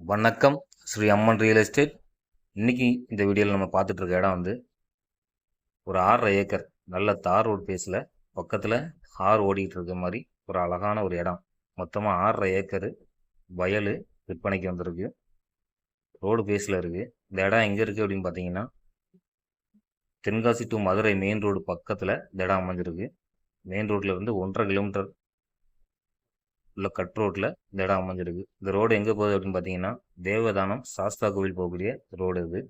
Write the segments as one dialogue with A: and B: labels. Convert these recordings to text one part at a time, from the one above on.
A: வணக்கம். Sri Amman real estate. இன்னைக்கு இந்த வீடியோவில் நம்ம பார்த்துட்ருக்க இடம் வந்து ஒரு ஆறரை ஏக்கர் நல்ல தார் ரோடு பேஸில் பக்கத்தில் ஆறு ஓடிக்கிட்டு இருக்க மாதிரி ஒரு அழகான ஒரு இடம். மொத்தமாக ஆறரை ஏக்கரு வயல் விற்பனைக்கு வந்திருக்கு. ரோடு பேஸில் இருக்குது இந்த இடம் எங்கே இருக்குது அப்படின்னு பார்த்தீங்கன்னா Tenkasi to Madurai main road பக்கத்தில் இந்த இடம் அமைஞ்சிருக்கு. மெயின் ரோட்டில் இருந்து ஒன்றரை கிலோமீட்டர் உள்ள கட் ரோட்டில் இந்த இடம் அமைஞ்சிருக்கு. இந்த ரோடு எங்கே போகுது அப்படின்னு பார்த்தீங்கன்னா தேவதானம் சாஸ்தா கோவில் போகக்கூடிய ரோடு இது.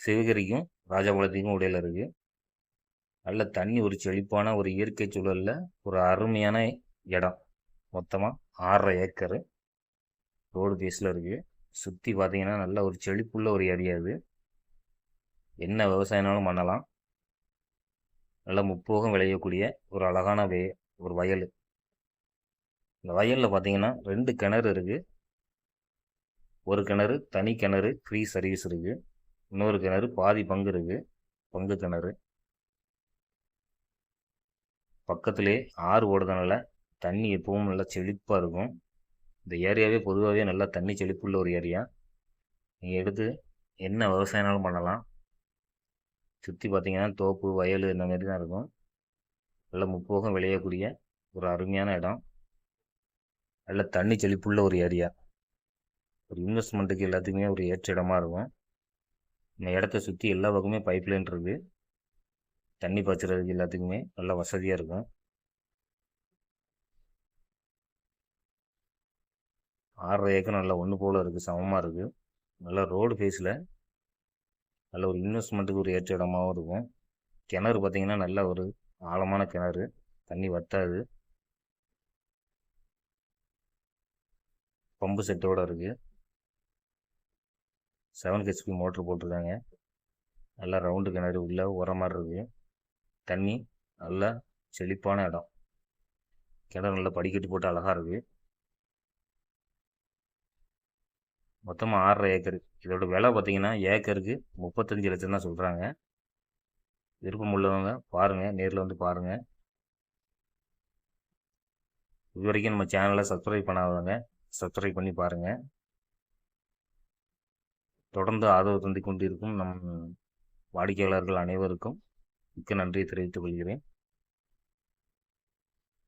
A: சிவகிரிக்கும் ராஜபாளையத்துக்கும் உடையில இருக்குது நல்ல தண்ணி ஒரு செழிப்பான ஒரு இயற்கை சூழலில் ஒரு அருமையான இடம். மொத்தமாக ஆறரை ஏக்கரு ரோடு பேஸில் இருக்குது சுற்றி பார்த்தீங்கன்னா நல்ல ஒரு செழிப்புள்ள ஒரு ஏரியா இது. என்ன விவசாயம்னாலும் பண்ணலாம். நல்ல முப்போகம் விளையக்கூடிய ஒரு அழகான வே ஒரு வயல். இந்த வயலில் பார்த்தீங்கன்னா ரெண்டு கிணறு இருக்குது ஒரு கிணறு தனி கிணறு ஃப்ரீ சர்வீஸ் இருக்குது இன்னொரு கிணறு பாதி பங்கு இருக்குது பங்கு கிணறு. பக்கத்திலே ஆறு ஓடுறதுனால தண்ணி எப்பவும் நல்லா செழிப்பாக இருக்கும். இந்த ஏரியாவே பொதுவாகவே நல்லா தண்ணி செழிப்புள்ள ஒரு ஏரியா. நீங்கள் எடுத்து என்ன விவசாயம்னாலும் பண்ணலாம். சுற்றி பார்த்தீங்கன்னா தோப்பு வயல் இந்த மாதிரி தான் இருக்கும். நல்ல முப்போகம் விளையக்கூடிய ஒரு அருமையான இடம். நல்ல தண்ணி செழிப்புள்ள ஒரு ஏரியா. ஒரு இன்வெஸ்ட்மெண்ட்டுக்கு எல்லாத்துக்குமே ஒரு ஏற்ற இடமா இருக்கும். இந்த இடத்த சுற்றி எல்லா பக்கமே பைப் லைன் இருக்குது தண்ணி பாய்ச்சறதுக்கு எல்லாத்துக்குமே நல்ல வசதியாக இருக்கும். ஆறரை ஏக்கர் நல்லா ஒன்று போல் இருக்குது சமமாக இருக்குது நல்ல ரோடு ஃபேஸில் நல்ல ஒரு இன்வெஸ்ட்மெண்ட்டுக்கு ஒரு ஏற்ற இடமாகவும் இருக்கும். கிணறு பார்த்திங்கன்னா நல்ல ஒரு ஆழமான கிணறு. தண்ணி வத்தாது பம்பு செட்டோட இருக்குது செவன் ஹெச்பி மோட்ரு போட்டிருக்காங்க நல்லா ரவுண்டு கிணறு உள்ள உர மாதிரி இருக்குது தண்ணி நல்லா செழிப்பான இடம். கிணறு நல்லா படிக்கட்டு போட்டு அழகாக இருக்குது மொத்தமாக ஆறரை ஏக்கர். இதோட விலை பார்த்தீங்கன்னா ஏக்கருக்கு முப்பத்தஞ்சு லட்சம் தான் சொல்கிறாங்க விருப்பம் உள்ளவங்க பாருங்கள் நேரில் வந்து பாருங்கள் இது வரைக்கும் நம்ம சேனலை சப்ஸ்கிரைப் பண்ணாதவங்க சப்ஸ்கிரைப் பண்ணி பாருங்கள் தொடர்ந்து ஆதரவு தந்து கொண்டிருக்கும் நம் வாடிக்கையாளர்கள் அனைவருக்கும் மிக்க நன்றியை தெரிவித்துக் கொள்கிறேன்.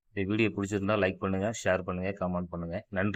A: இந்த வீடியோ பிடிச்சிருந்தால் லைக் பண்ணுங்கள் ஷேர் பண்ணுங்கள் கமெண்ட் பண்ணுங்கள் நன்றி.